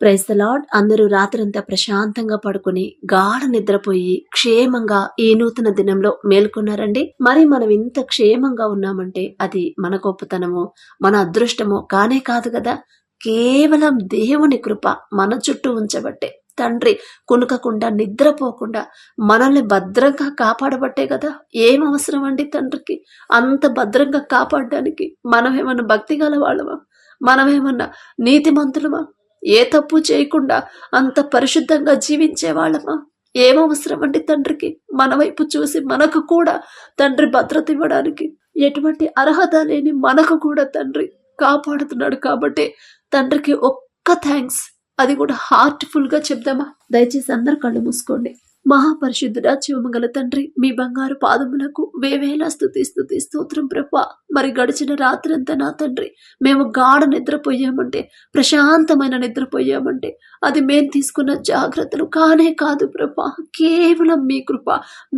Price the lord అందరూ రాత్రంతా ప్రశాంతంగా పడుకుని గాఢ నిద్రపోయి క్షేమంగా ఈ నూతన దినంలో మేల్కొన్నారండి. మరి మనం ఇంత క్షేమంగా ఉన్నామంటే అది మన గొప్పతనమో మన అదృష్టమో కానే కాదు కదా. కేవలం దేవుని కృప మన చుట్టూ ఉంచబట్టే. తండ్రి కునుకకుండా నిద్రపోకుండా మనల్ని భద్రంగా కాపాడబట్టే కదా. ఏం అవసరం అండి తండ్రికి? అంత భద్రంగా కాపాడడానికి మనమేమన్నా భక్తి గల వాళ్ళమా మనమేమన్నా నీతిమంతులమా? ఏ తప్పు చేయకుండా అంత పరిశుద్ధంగా జీవించే వాళ్ళమా? ఏమవసరం అండి తండ్రికి? మన వైపు చూసి మనకు కూడా తండ్రి భద్రత ఇవ్వడానికి. ఎటువంటి అర్హత లేని మనకు కూడా తండ్రి కాపాడుతున్నాడు కాబట్టి తండ్రికి ఒక్క థ్యాంక్స్ అది కూడా హార్ట్ఫుల్గా చెప్దామా? దయచేసి అందరు కళ్ళు మూసుకోండి. మహాపరిశుద్ధుడా శివమగల తండ్రి మీ బంగారు పాదములకు వేవేలా స్థుతి స్థుతి స్తోత్రం ప్రభా. మరి గడిచిన రాత్రంతా నా తండ్రి మేము గాఢ నిద్రపోయామంటే ప్రశాంతమైన నిద్రపోయామంటే అది మేము తీసుకున్న జాగ్రత్తలు కానే కాదు ప్రభా. కేవలం మీ కృప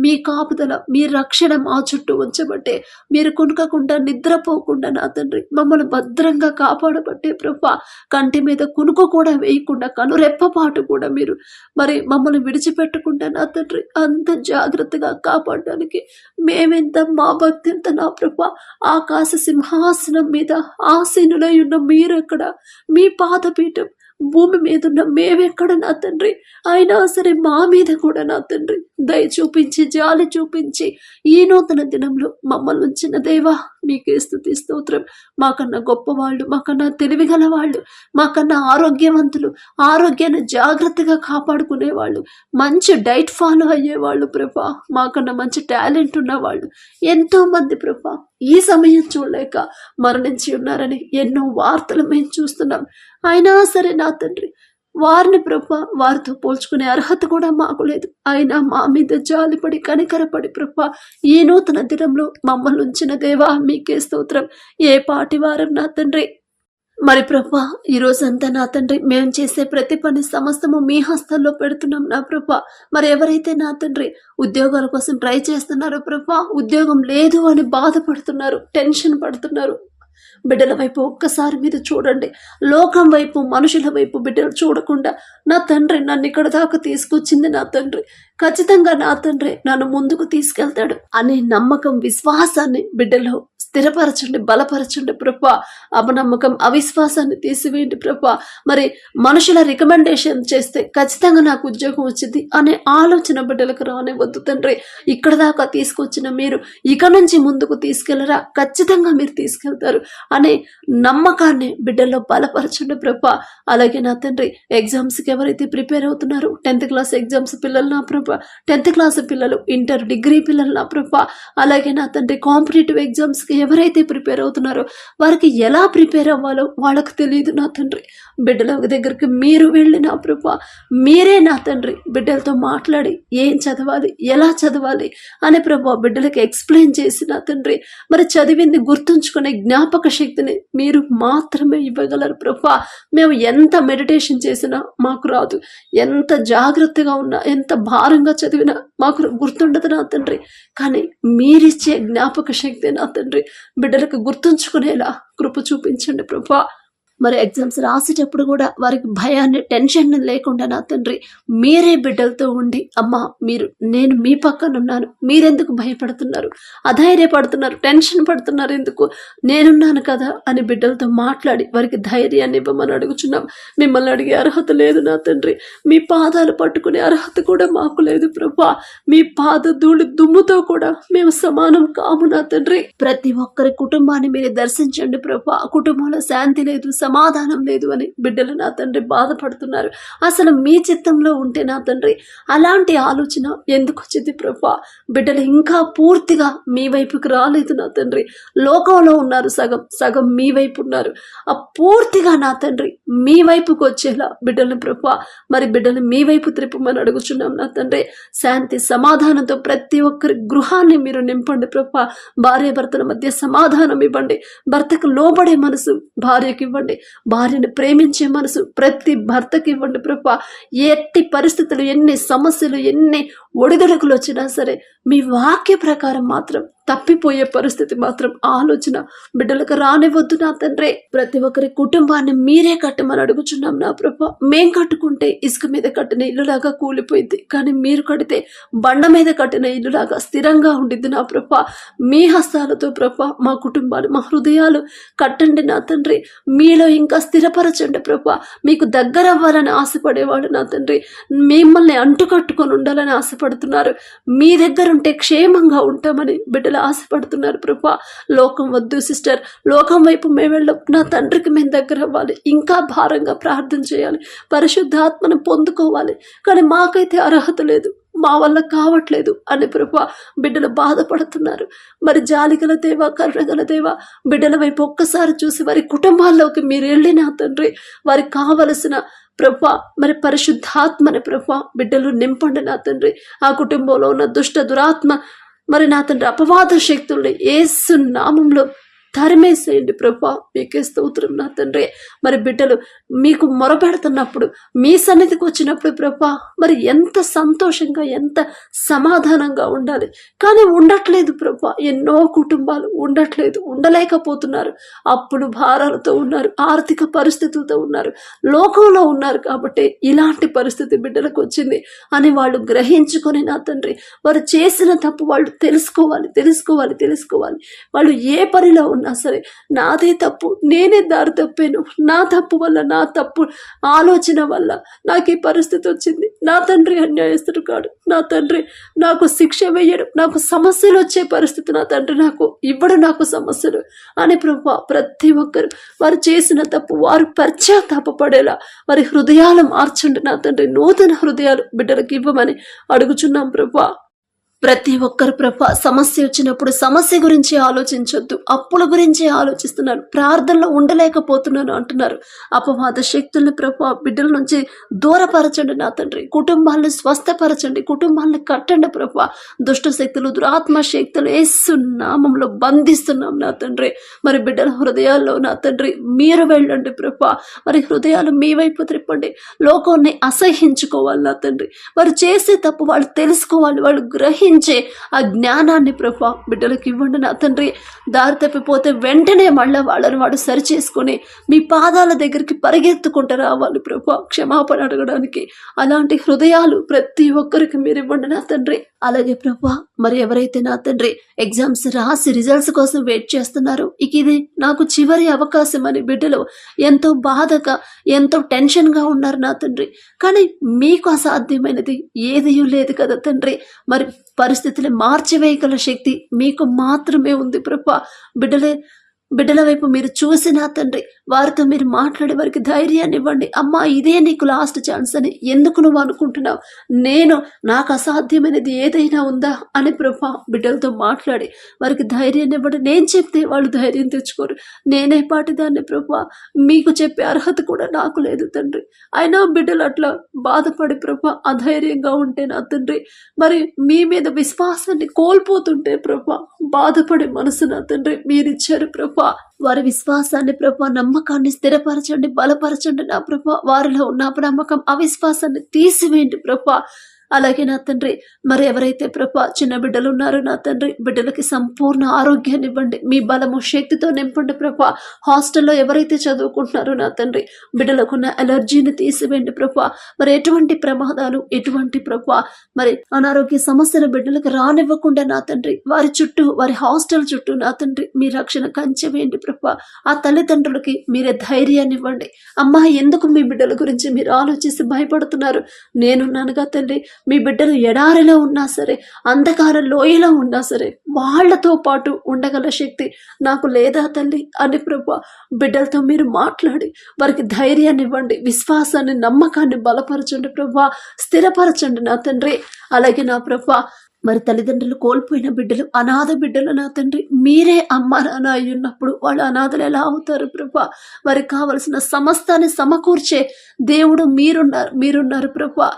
మీ కాపుదల మీ రక్షణ మా చుట్టూ ఉంచబట్టే మీరు కొనుకకుండా నిద్రపోకుండా నా తండ్రి మమ్మల్ని భద్రంగా కాపాడబట్టే ప్రభా. కంటి మీద కునుకు కూడా వేయకుండా కను రెప్పపాటు కూడా మీరు మరి మమ్మల్ని విడిచిపెట్టకుండా నా తండ్రి అంత జాగ్రత్తగా కాపాడడానికి మేమెంత మా భక్తి ఎంత నా ప్రభ? ఆకాశ సింహాసనం మీద ఆసీనులై ఉన్న మీరెక్కడ? మీ పాదపీఠం భూమి మీద ఉన్న మేమెక్కడ నా తండ్రి? అయినా సరే మా మీద కూడా నా తండ్రి. దయ చూపించి జాలి చూపించి ఈ నూతన దినంలో మమ్మల్ని ఉంచిన దేవా మీకే స్థుతి స్తోత్రం మాకన్నా గొప్పవాళ్ళు మాకన్నా తెలివిగల వాళ్ళు మాకన్నా ఆరోగ్యవంతులు ఆరోగ్యాన్ని జాగ్రత్తగా కాపాడుకునేవాళ్ళు మంచి డైట్ ఫాలో అయ్యేవాళ్ళు ప్రభా. మాకన్నా మంచి టాలెంట్ ఉన్నవాళ్ళు. ఎంతో మంది ప్రభా. ఈ సమయం చూడలేక మరణించి ఉన్నారని ఎన్నో వార్తలు మేము చూస్తున్నాం. అయినా సరే నా తండ్రి వారిని ప్రభా వారితో పోల్చుకునే అర్హత కూడా మాకు లేదు. అయినా మా మీద జాలిపడి కనికరపడి ప్రభా ఈ నూతన దినంలో మమ్మల్ని ఉంచిన దేవా మీకే స్తోత్రం. ఏ పాటి వారం నా తండ్రి? మరి ప్రభా ఈ రోజంతా నా తండ్రి మేము చేసే ప్రతి పని సమస్తము మీ హస్తాల్లో పెడుతున్నాం నా ప్రభా. మరి ఎవరైతే నా తండ్రి ఉద్యోగాల కోసం ట్రై చేస్తున్నారో ప్రభా ఉద్యోగం లేదు అని బాధపడుతున్నారు టెన్షన్ పడుతున్నారు. బిడ్డల వైపు ఒక్కసారి మీరు చూడండి. లోకం వైపు మనుషుల వైపు బిడ్డలు చూడకుండా నా తండ్రి నన్ను ఇక్కడ దాకా తీసుకొచ్చింది నా తండ్రి. ఖచ్చితంగా నా తండ్రి నన్ను ముందుకు తీసుకెళ్తాడు అనే నమ్మకం విశ్వాసాన్ని బిడ్డలో స్థిరపరచండి బలపరచండి ప్రభ. అపనమ్మకం అవిశ్వాసాన్ని తీసివేయండి ప్రభ. మరి మనుషుల రికమెండేషన్ చేస్తే ఖచ్చితంగా నాకు ఉద్యోగం వచ్చింది అనే ఆలోచన బిడ్డలకు రానివద్దు తండ్రి. ఇక్కడ దాకా తీసుకొచ్చిన మీరు ఇక నుంచి ముందుకు తీసుకెళ్ళరా? ఖచ్చితంగా మీరు తీసుకెళ్తారు అనే నమ్మకాన్ని బిడ్డల్లో బలపరచండి ప్రభా. అలాగే నా తండ్రి ఎగ్జామ్స్కి ఎవరైతే ప్రిపేర్ అవుతున్నారో టెన్త్ క్లాస్ ఎగ్జామ్స్ పిల్లలు నా ప్రభ. టెన్త్ క్లాస్ పిల్లలు ఇంటర్ డిగ్రీ పిల్లలు నా ప్రభ. అలాగే నా తండ్రి కాంపిటేటివ్ ఎగ్జామ్స్కి ఎవరైతే ప్రిపేర్ అవుతున్నారో వారికి ఎలా ప్రిపేర్ అవ్వాలో వాళ్ళకు తెలియదు నా తండ్రి. బిడ్డల దగ్గరికి మీరు వెళ్ళి నా ప్రభ మీరే నా తండ్రి. బిడ్డలతో మాట్లాడి ఏం చదవాలి ఎలా చదవాలి అని ప్రభా బిడ్డలకి ఎక్స్ప్లెయిన్ చేసి నా తండ్రి. మరి చదివింది గుర్తుంచుకునే జ్ఞాపక శక్తిని మీరు మాత్రమే ఇవ్వగలరు ప్రభా. మేము ఎంత మెడిటేషన్ చేసినా మాకు రాదు. ఎంత జాగ్రత్తగా ఉన్నా ఎంత భారంగా చదివినా మాకు గుర్తుండదు నా తండ్రి. కానీ మీరిచ్చే జ్ఞాపక శక్తి నా తండ్రి. బిడ్డలకు గుర్తుంచుకునేలా కృప చూపించండి ప్రభా. మరి ఎగ్జామ్స్ రాసేటప్పుడు కూడా వారికి భయాన్ని టెన్షన్ లేకుండా నా తండ్రి మీరే బిడ్డలతో ఉండి అమ్మా మీరు నేను మీ పక్కన ఉన్నాను. మీరెందుకు భయపడుతున్నారు? అధైర్యపడుతున్నారు టెన్షన్ పడుతున్నారు ఎందుకు? నేనున్నాను కదా అని బిడ్డలతో మాట్లాడి వారికి ధైర్యాన్ని ఇవ్వమని అడుగుచున్నాం. మిమ్మల్ని అడిగే అర్హత లేదు నా తండ్రి. మీ పాదాలు పట్టుకునే అర్హత కూడా మాకు లేదు ప్రభా. మీ పాద ధూళి దుమ్ముతో కూడా మేము సమానం కాము నా తండ్రి. ప్రతి ఒక్కరి కుటుంబాన్ని మీరు దర్శించండి ప్రభా. కుటుంబంలో శాంతి లేదు సమాధానం లేదు అని బిడ్డలు నా తండ్రి బాధపడుతున్నారు. అసలు మీ చిత్తంలో ఉంటే నా తండ్రి అలాంటి ఆలోచన ఎందుకు వచ్చింది ప్రభా? బిడ్డలు ఇంకా పూర్తిగా మీ వైపుకి రాలేదు నా తండ్రి. లోకంలో ఉన్నారు సగం సగం మీ వైపు ఉన్నారు. ఆ పూర్తిగా నా తండ్రి మీ వైపుకు వచ్చేలా బిడ్డలను ప్రభా మరి బిడ్డలు మీ వైపు త్రిప్పమని అడుగుచున్నాం నా తండ్రి. శాంతి సమాధానంతో ప్రతి ఒక్కరి గృహాన్ని మీరు నింపండి ప్రభా. భార్య భర్తల మధ్య సమాధానం ఇవ్వండి. భర్తకు లోబడే మనసు భార్యకి ఇవ్వండి. భార్యను ప్రేమించే మనసు ప్రతి భర్తకి ఇవ్వండి ప్రభా. ఎట్టి పరిస్థితులు ఎన్ని సమస్యలు ఎన్ని ఒడిదొడుకులు వచ్చినా సరే మీ వాక్య ప్రకారం మాత్రం తప్పిపోయే పరిస్థితి మాత్రం ఆలోచన బిడ్డలకు రానివద్దు నా తండ్రి. ప్రతి ఒక్కరి కుటుంబాన్ని మీరే కట్టమని అడుగుచున్నాం నా ప్రభ. మేం కట్టుకుంటే ఇసుక మీద కట్టిన ఇల్లులాగా కూలిపోయింది. కానీ మీరు కడితే బండ మీద కట్టిన ఇల్లులాగా స్థిరంగా ఉండిద్ది నా ప్రభ. మీ హస్తాలతో ప్రభ మా కుటుంబాలు మా హృదయాలు కట్టండి నా తండ్రి. మీలో ఇంకా స్థిరపరచండి ప్రభా. మీకు దగ్గర అవ్వాలని ఆశపడేవాడు నా తండ్రి. మిమ్మల్ని అంటుకట్టుకొని ఉండాలని ఆశపడుతున్నారు. మీ దగ్గర ఉంటే క్షేమంగా ఉంటామని బిడ్డలు ఆశపడుతున్నారు ప్రభా. లోకం వద్దు సిస్టర్. లోకం వైపు మేము వెళ్ళం. నా తండ్రికి మేము దగ్గర అవ్వాలి ఇంకా భారంగా ప్రార్థన చేయాలి. పరిశుద్ధాత్మను పొందుకోవాలి. కానీ మాకైతే అర్హత లేదు. మా వల్ల కావట్లేదు అని ప్రభా బిడ్డలు బాధపడుతున్నారు. మరి జాలిగల దేవా కరుణగల దేవా బిడ్డల వైపు ఒక్కసారి చూసి వారి కుటుంబాల్లోకి మీరు వెళ్ళిన తండ్రి. వారికి కావలసిన ప్రభా మరి పరిశుద్ధాత్మని ప్రభా బిడ్డలు నింపండి నా తండ్రి. ఆ కుటుంబంలో ఉన్న దుష్ట దురాత్మ మరి నా తండ్రి అపవాద శక్తుల్ని ఏసు నామంలో తరిమేసేయండి ప్రభా. మీకే స్తోత్రం నా తండ్రి. మరి బిడ్డలు మీకు మొరపెడుతున్నప్పుడు మీ సన్నిధికి వచ్చినప్పుడు ప్రభా మరి ఎంత సంతోషంగా ఎంత సమాధానంగా ఉండాలి. కానీ ఉండట్లేదు ప్రభా. ఎన్నో కుటుంబాలు ఉండట్లేదు ఉండలేకపోతున్నారు. అప్పులు భారాలతో ఉన్నారు ఆర్థిక పరిస్థితులతో ఉన్నారు లోకంలో ఉన్నారు కాబట్టి ఇలాంటి పరిస్థితి బిడ్డలకు వచ్చింది అని వాళ్ళు గ్రహించుకొని నా తండ్రి వారు చేసిన తప్పు వాళ్ళు తెలుసుకోవాలి తెలుసుకోవాలి తెలుసుకోవాలి. వాళ్ళు ఏ పనిలో ఉన్నా సరే నాదే తప్పు నేనే దారి తప్పాను. నా తప్పు వల్ల నా తప్పు ఆలోచన వల్ల నాకు ఈ పరిస్థితి వచ్చింది. నా తండ్రి అన్యాయస్తుడు కాడు. నా తండ్రి నాకు శిక్ష వేయడం. నాకు సమస్యలు వచ్చే పరిస్థితి నా తండ్రి నాకు ఇవ్వడం నాకు సమస్యలు అని ప్రభు ప్రతి ఒక్కరు వారు చేసిన తప్పు వారు పశ్చాత్తాపడేలా వారి హృదయాలు మార్చండి నా తండ్రి. నూతన హృదయాలు బిడ్డలకు ఇవ్వమని అడుగుచున్నాం ప్రభా ప్రతి ఒక్కరు ప్రభ సమస్య వచ్చినప్పుడు సమస్య గురించి ఆలోచించొద్దు. అప్పుల గురించి ఆలోచిస్తున్నారు ప్రార్థనలో ఉండలేకపోతున్నాను అంటున్నారు. అపవాద శక్తుల్ని ప్రభ బిడ్డల నుంచి దూరపరచండి నా తండ్రి. కుటుంబాలను స్వస్థపరచండి. కుటుంబాలను కట్టండి ప్రభ. దుష్ట శక్తులు దురాత్మ శక్తులు ఏసు నామంలో బంధిస్తున్నాం నా తండ్రి. మరి బిడ్డల హృదయాల్లో నా తండ్రి మీరు వెళ్ళండి ప్రభ. మరి హృదయాలు మీ వైపు త్రిప్పండి. లోకాన్ని అసహించుకోవాలి నా తండ్రి. వారు చేసే తప్పు వాళ్ళు తెలుసుకోవాలి. వాళ్ళు గ్రహించే ఆ జ్ఞానాన్ని ప్రభా బిడ్డలకు ఇవ్వండి నా తండ్రి. దారి తప్పిపోతే వెంటనే మళ్ళీ వాళ్ళని వాడు సరి చేసుకొని మీ పాదాల దగ్గరికి పరిగెత్తుకుంటూ రావాలి ప్రభా. క్షమాపణ అడగడానికి అలాంటి హృదయాలు ప్రతి ఒక్కరికి మీరు ఇవ్వండి నా తండ్రి. అలాగే ప్రభా మరి ఎవరైతే నా తండ్రి ఎగ్జామ్స్ రాసి రిజల్ట్స్ కోసం వెయిట్ చేస్తున్నారు ఇక ఇది నాకు చివరి అవకాశం అని బిడ్డలు ఎంతో బాధగా ఎంతో టెన్షన్గా ఉన్నారు నా తండ్రి. కానీ మీకు అసాధ్యమైనది ఏది లేదు కదా తండ్రి. మరి పరిస్థితులు మార్చివేయగల శక్తి మీకు మాత్రమే ఉంది ప్రభా. బిడ్డలే బిడ్డల వైపు మీరు చూసిన తండ్రి వారితో మీరు మాట్లాడే వారికి ధైర్యాన్ని ఇవ్వండి. అమ్మా ఇదే నీకు లాస్ట్ ఛాన్స్ అని ఎందుకు నువ్వు అనుకుంటున్నావు? నేను నాకు అసాధ్యమైనది ఏదైనా ఉందా అని ప్రభా బిడ్డలతో మాట్లాడి వారికి ధైర్యాన్ని ఇవ్వండి. నేను చెప్తే వాళ్ళు ధైర్యం తెచ్చుకోరు. నేనే పాటిదాన్ని ప్రభా. మీకు చెప్పే అర్హత కూడా నాకు లేదు తండ్రి. అయినా బిడ్డలు అట్లా బాధపడి ప్రభా అధైర్యంగా ఉంటే నా తండ్రి. మరి మీ మీద విశ్వాసాన్ని కోల్పోతుంటే ప్రభా బాధపడే మనసు నా తండ్రి. మీరిచ్చారు ప్రభా. వారి విశ్వాసాన్ని ప్రభా నమ్మకాన్ని స్థిరపరచండి బలపరచండి నా ప్రభా. వారిలో ఉన్న నమ్మకం అవిశ్వాసాన్ని తీసివేయండి ప్రభా. అలాగే నా తండ్రి మరి ఎవరైతే ప్రభా చిన్న బిడ్డలు ఉన్నారో నా తండ్రి బిడ్డలకి సంపూర్ణ ఆరోగ్యాన్ని ఇవ్వండి. మీ బలము శక్తితో నింపండి ప్రభా. హాస్టల్లో ఎవరైతే చదువుకుంటున్నారో నా తండ్రి బిడ్డలకున్న ఎలర్జీని తీసివేయండి ప్రభా. మరి ఎటువంటి ప్రమాదాలు ఎటువంటి ప్రభా మరి అనారోగ్య సమస్యలు బిడ్డలకు రానివ్వకుండా నా తండ్రి వారి చుట్టూ వారి హాస్టల్ చుట్టూ నా తండ్రి మీ రక్షణ కంచె వేయండి ప్రభా. ఆ తల్లిదండ్రులకి మీరే ధైర్యాన్ని ఇవ్వండి. అమ్మా ఎందుకు మీ బిడ్డల గురించి మీరు ఆలోచిస్తే భయపడుతున్నారు? నేనున్నానుగా తల్లి మీ బిడ్డలు ఎడారిలో ఉన్నా సరే అంధకార లోయలో ఉన్నా సరే వాళ్ళతో పాటు ఉండగల శక్తి నాకు లేదా తల్లి అని ప్రభా బిడ్డలతో మీరు మాట్లాడి వారికి ధైర్యాన్ని ఇవ్వండి విశ్వాసాన్ని నమ్మకాన్ని బలపరచండి ప్రభా స్థిరపరచండి నా తండ్రి. అలాగే నా ప్రభా మరి తల్లిదండ్రులు కోల్పోయిన బిడ్డలు అనాథ బిడ్డలు నా తండ్రి మీరే అమ్మ నాన్న అయి ఉన్నప్పుడు వాళ్ళు అనాథలు ఎలా అవుతారు ప్రభా? వారికి కావలసిన సమస్తాన్ని సమకూర్చే దేవుడు మీరున్నారు మీరున్నారు ప్రభా.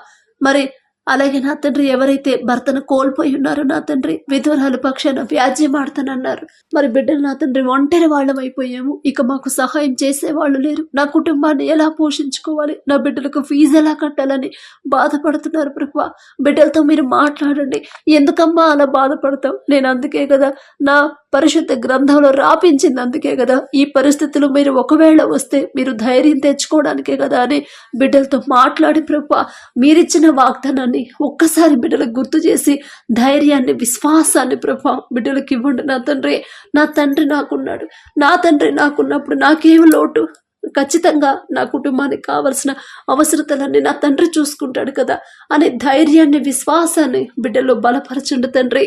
మరి అలాగే నా తండ్రి ఎవరైతే భర్తను కోల్పోయి ఉన్నారో నా తండ్రి విధురాలు పక్షాన వ్యాజ్యం ఆడతానన్నారు మరి బిడ్డలు నా తండ్రి ఒంటరి వాళ్ళం అయిపోయాము ఇక మాకు సహాయం చేసే వాళ్ళు లేరు. నా కుటుంబాన్ని ఎలా పోషించుకోవాలి? నా బిడ్డలకు ఫీజు ఎలా కట్టాలని బాధపడుతున్నారు ప్రభా బిడ్డలతో మీరు మాట్లాడండి. ఎందుకమ్మా అలా బాధపడతాం నేను అందుకే కదా నా పరిశుద్ధ గ్రంథంలో రాపించింది అందుకే కదా. ఈ పరిస్థితులు మీరు ఒకవేళ వస్తే మీరు ధైర్యం తెచ్చుకోవడానికే కదా అని బిడ్డలతో మాట్లాడి ప్రభా మీరిచ్చిన వాగ్దానాన్ని ఒక్కసారి బిడ్డలకు గుర్తు చేసి ధైర్యాన్ని విశ్వాసాన్ని ప్రభా బిడ్డలకు ఇవ్వండి. నా తండ్రి నా తండ్రి నాకున్నాడు. నా తండ్రి నాకున్నప్పుడు నాకేం లోటు? ఖచ్చితంగా నా కుటుంబానికి కావలసిన అవసరతలన్నీ నా తండ్రి చూసుకుంటాడు కదా. అనే ధైర్యాన్ని విశ్వాసాన్ని బిడ్డలో బలపరచండి తండ్రి.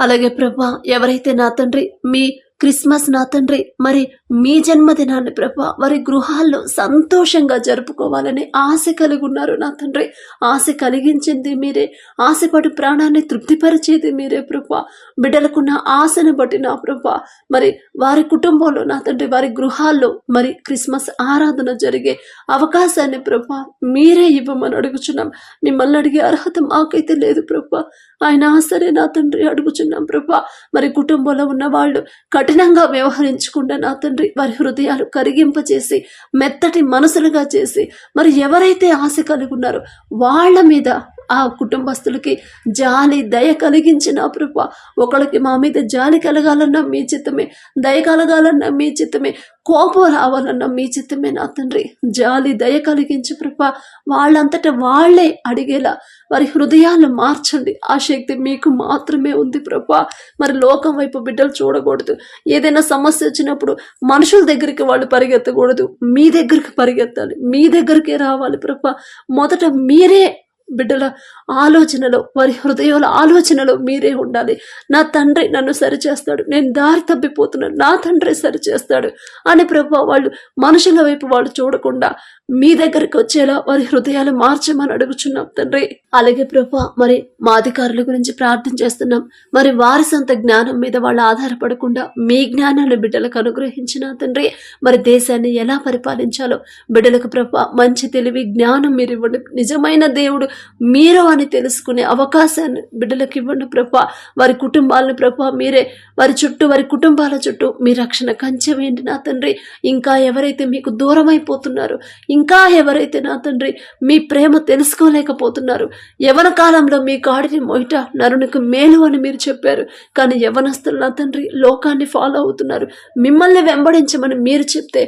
అలాగే ప్రభా ఎవరైతే నా తండ్రి మీ క్రిస్మస్ నా తండ్రి మరి మీ జన్మదినాన్ని ప్రభా వారి గృహాల్లో సంతోషంగా జరుపుకోవాలని ఆశ కలిగి ఉన్నారు నా తండ్రి. ఆశ కలిగించింది మీరే ఆశపడి ప్రాణాన్ని తృప్తిపరిచేది మీరే ప్రభా. బిడ్డలకున్న ఆశను బట్టి నా ప్రభా మరి వారి కుటుంబంలో నా తండ్రి వారి గృహాల్లో మరి క్రిస్మస్ ఆరాధన జరిగే అవకాశాన్ని ప్రభా మీరే ఇవ్వమని అడుగుచున్నాం. మిమ్మల్ని అడిగే అర్హత మాకైతే లేదు ప్రభా. ఆయన సరే నా తండ్రి అడుగుచున్నాం ప్రభా. మరి కుటుంబంలో ఉన్న వాళ్ళు కఠినంగా వ్యవహరించకుండా నా తండ్రి వారి హృదయాలు కరిగింపచేసి మెత్తటి మనసులుగా చేసి మరి ఎవరైతే ఆశ కలిగి ఉన్నారో వాళ్ళ మీద ఆ కుటుంబస్తులకి జాలి దయ కలిగించిన ప్రభా. ఒకళ్ళకి మా మీద జాలి కలగాలన్నా మీ చిత్తమే దయ కలగాలన్నా మీ చిత్తమే కోపం రావాలన్నా మీ చిత్తమే నా తండ్రి. జాలి దయ కలిగించి ప్రభా. వాళ్ళంతటా వాళ్ళే అడిగేలా. వారి హృదయాలు మార్చండి. ఆ శక్తి మీకు మాత్రమే ఉంది ప్రభా. మరి లోకం వైపు బిడ్డలు చూడకూడదు. ఏదైనా సమస్య వచ్చినప్పుడు మనుషుల దగ్గరికి వాళ్ళు పరిగెత్తకూడదు. మీ దగ్గరికి పరిగెత్తాలి. మీ దగ్గరికే రావాలి ప్రభ. మొదట మీరే బిడ్డల ఆలోచనలో వారి హృదయాల ఆలోచనలో మీరే ఉండాలి. నా తండ్రి నన్ను సరిచేస్తాడు. నేను దారి తప్పిపోతున్నాను. నా తండ్రి సరిచేస్తాడు. అని ప్రభు వాళ్ళు మనుషుల వైపు వాళ్ళు చూడకుండా మీ దగ్గరికి వచ్చేలా వారి హృదయాలు మార్చమని అడుగుచున్నాం తండ్రి. అలాగే ప్రభా మరి మా అధికారుల గురించి ప్రార్థన చేస్తున్నాం. మరి వారి సొంత జ్ఞానం మీద వాళ్ళు ఆధారపడకుండా మీ జ్ఞానాన్ని బిడ్డలకు అనుగ్రహించిన తండ్రి. మరి దేశాన్ని ఎలా పరిపాలించాలో బిడ్డలకు ప్రభా మంచి తెలివి జ్ఞానం మీరు ఇవ్వండి. నిజమైన దేవుడు మీరు అని తెలుసుకునే అవకాశాన్ని బిడ్డలకు ఇవ్వండి ప్రభా. వారి కుటుంబాలను ప్రభా మీరే వారి చుట్టూ వారి కుటుంబాల చుట్టూ మీ రక్షణ కంచె వేయండి నా తండ్రి. ఇంకా ఎవరైతే మీకు దూరం అయిపోతున్నారో ఇంకా ఎవరైతే నా తండ్రి మీ ప్రేమ తెలుసుకోలేకపోతున్నారు? యవన కాలంలో మీ కాడిని మొయట నరునికి మేలు అని మీరు చెప్పారు. కానీ యవనస్తులు నా తండ్రి లోకాన్ని ఫాలో అవుతున్నారు. మిమ్మల్ని వెంబడించమని మీరు చెప్తే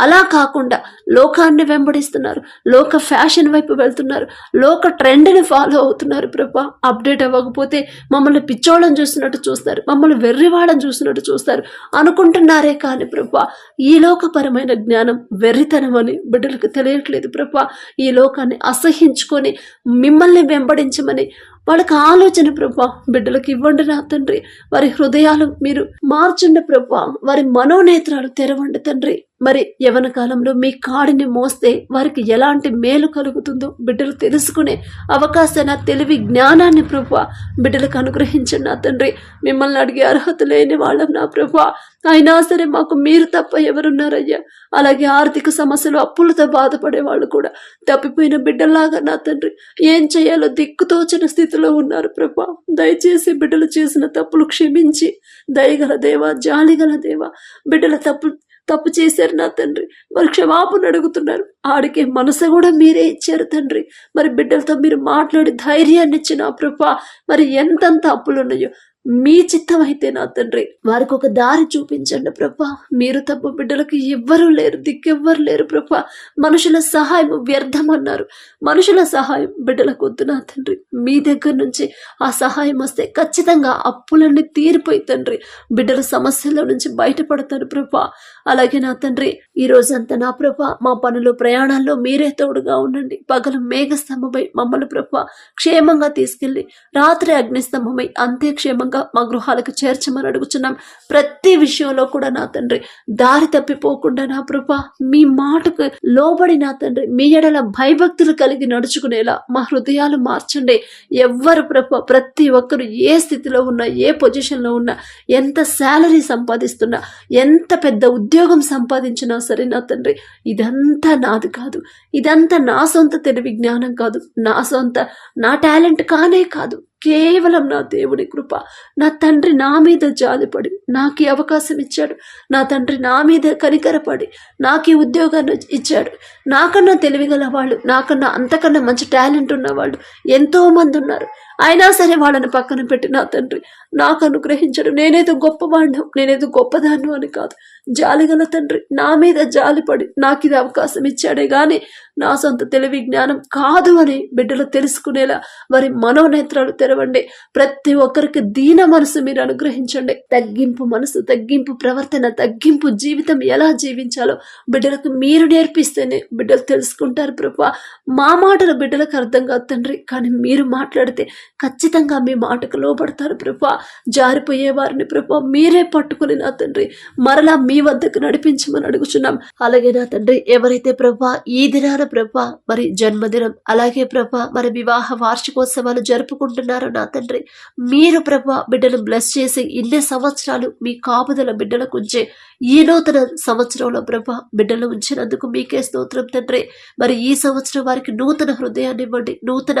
అలా కాకుండా లోకాన్ని వెంబడిస్తున్నారు. లోక ఫ్యాషన్ వైపు వెళ్తున్నారు. లోక ట్రెండ్ని ఫాలో అవుతున్నారు ప్రభా. అప్డేట్ అవ్వకపోతే మమ్మల్ని పిచ్చోళ్ళని చూసినట్టు చూస్తారు. మమ్మల్ని వెర్రివాడని చూసినట్టు చూస్తారు. అనుకుంటున్నారే కానీ ప్రభా ఈ లోకపరమైన జ్ఞానం వెర్రితనం అని బిడ్డలకు తెలియట్లేదు ప్రభా. ఈ లోకాన్ని అసహించుకొని మిమ్మల్ని వెంబడించమని వాళ్ళకి ఆలోచన ప్రభా. బిడ్డలకు ఇవ్వండి నా తండ్రి. వారి హృదయాలు మీరు మార్చండి ప్రభా. వారి మనోనేత్రాలు తెరవండి తండ్రి. మరి యవన కాలంలో మీ కాడిని మోస్తే వారికి ఎలాంటి మేలు కలుగుతుందో బిడ్డలు తెలుసుకునే అవకాశాన తెలివి జ్ఞానాన్ని ప్రభు బిడ్డలకు అనుగ్రహించండి నా తండ్రి. మిమ్మల్ని అడిగే అర్హత లేని వాళ్ళం నా ప్రభు అయినా సరే మాకు మీరు తప్ప ఎవరున్నారయ్యా? అలాగే ఆర్థిక సమస్యలు అప్పులతో బాధపడే వాళ్ళు కూడా తప్పిపోయిన బిడ్డల్లాగా నా తండ్రి. ఏం చేయాలో దిక్కుతోచిన స్థితిలో ఉన్నారు ప్రభా దయచేసి బిడ్డలు చేసిన తప్పులు క్షమించి. దయగల దేవా జాలిగల దేవా బిడ్డల తప్పు తప్పు చేశారు నా తండ్రి. మరి క్షమాపణ అడుగుతున్నారు. ఆడికి మనసు కూడా మీరే ఇచ్చారు తండ్రి. మరి బిడ్డలతో మీరు మాట్లాడి ధైర్యాన్ని ఇచ్చిన ప్రభా మరి ఎంతంత అప్పులు ఉన్నాయో మీ చిత్తం అయితే నా తండ్రి. వారికి ఒక దారి చూపించండి ప్రభా. మీరు తప్ప బిడ్డలకు ఎవ్వరూ లేరు దిక్కెవ్వరు లేరు ప్రభా. మనుషుల సహాయం వ్యర్థం అన్నారు మనుషుల సహాయం బిడ్డలకు వద్దు నా తండ్రి. మీ దగ్గర నుంచి ఆ సహాయం వస్తే ఖచ్చితంగా అప్పులన్నీ తీరిపోయి తండ్రి. బిడ్డల సమస్యల నుంచి బయటపడతారు ప్రభా. అలాగే నా తండ్రి ఈ రోజంతా నా ప్రభ మా పనులు ప్రయాణాల్లో మీరే తోడుగా ఉండండి. పగలు మేఘస్తంభమై మమ్మల్ని ప్రభ క్షేమంగా తీసుకెళ్ళి రాత్రి అగ్నిస్తంభమై అంతే క్షేమంగా మా గృహాలకు చేర్చమని అడుగుచున్నాం. ప్రతి విషయంలో కూడా నా తండ్రి దారి తప్పిపోకుండా నా ప్రభ మీ మాటకు లోబడి నా తండ్రి మీ ఎడల భయభక్తులు కలిగి నడుచుకునేలా మా హృదయాలు మార్చండి. ఎవ్వరు ప్రభ ప్రతి ఒక్కరు ఏ స్థితిలో ఉన్నా ఏ పొజిషన్లో ఉన్నా ఎంత శాలరీ సంపాదిస్తున్నా ఎంత పెద్ద ఉద్యోగం ఉద్యోగం సంపాదించినా సరే నా తండ్రి ఇదంతా నాది కాదు. ఇదంతా నా సొంత తెలివి జ్ఞానం కాదు. నా సొంత నా టాలెంట్ కానే కాదు. కేవలం నా దేవుని కృప. నా తండ్రి నా మీద జాలిపడి నాకు ఈ అవకాశం ఇచ్చాడు. నా తండ్రి నా మీద కనికరపడి నాకు ఈ ఉద్యోగాన్ని ఇచ్చాడు. నాకన్నా తెలివిగల వాళ్ళు నాకన్నా అంతకన్నా మంచి టాలెంట్ ఉన్నవాళ్ళు ఎంతోమంది ఎంతో మంది ఉన్నారు. అయినా సరే వాళ్ళని పక్కన పెట్టి నా తండ్రి. నాకు అనుగ్రహించడు. నేనేదో గొప్పవాడిను నేనేదో గొప్పదాన్ను అని కాదు. జాలిగల తండ్రి నా మీద జాలిపడి నాకు ఇది అవకాశం ఇచ్చాడే గాని నా సొంత తెలివి జ్ఞానం కాదు అని బిడ్డలు తెలుసుకునేలా వారి మనోనేత్రాలు తెరవండి. ప్రతి ఒక్కరికి దీన మనసు మీరు అనుగ్రహించండి. తగ్గింపు మనసు తగ్గింపు ప్రవర్తన తగ్గింపు జీవితం ఎలా జీవించాలో బిడ్డలకు మీరు నేర్పిస్తేనే బిడ్డలు తెలుసుకుంటారు ప్రభా. మా మాటలు బిడ్డలకు అర్థం కాదు తండ్రి కానీ మీరు మాట్లాడితే ఖచ్చితంగా మీ మాటకు లోబడతారు ప్రభా. జారిపోయే వారిని ప్రభా మీరే పట్టుకుని నా తండ్రి మరలా మీ వద్దకు నడిపించమని అడుగుచున్నాం. అలాగే నా తండ్రి ఎవరైతే ప్రభా ఈ దినాన ప్రభా మరి జన్మదినం అలాగే ప్రభా మరి వివాహ వార్షికోత్సవాలు జరుపుకుంటున్నారో నా తండ్రి మీరు ప్రభా బిడ్డను బ్లెస్ చేసి ఇన్ని సంవత్సరాలు మీ కాపుదల బిడ్డలకు ఉంచే ఈ నూతన సంవత్సరంలో ప్రభా బిడ్డలు ఉంచినందుకు మీకే స్తోత్రం తండ్రి. మరి ఈ సంవత్సరం వారికి నూతన హృదయాన్ని ఇవ్వండి నూతన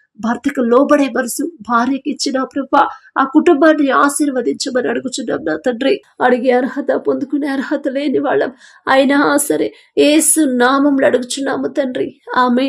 భర్తకు లోబడే మనసు భార్యకి ఇచ్చిన ప్రభ ఆ కుటుంబాన్ని ఆశీర్వదించమని అడుగుచున్నాం నా తండ్రి. అడిగే అర్హత పొందుకునే అర్హత లేని వాళ్ళం. అయినా సరే ఏసు నామంలో అడుగుచున్నాము తండ్రి. ఆమె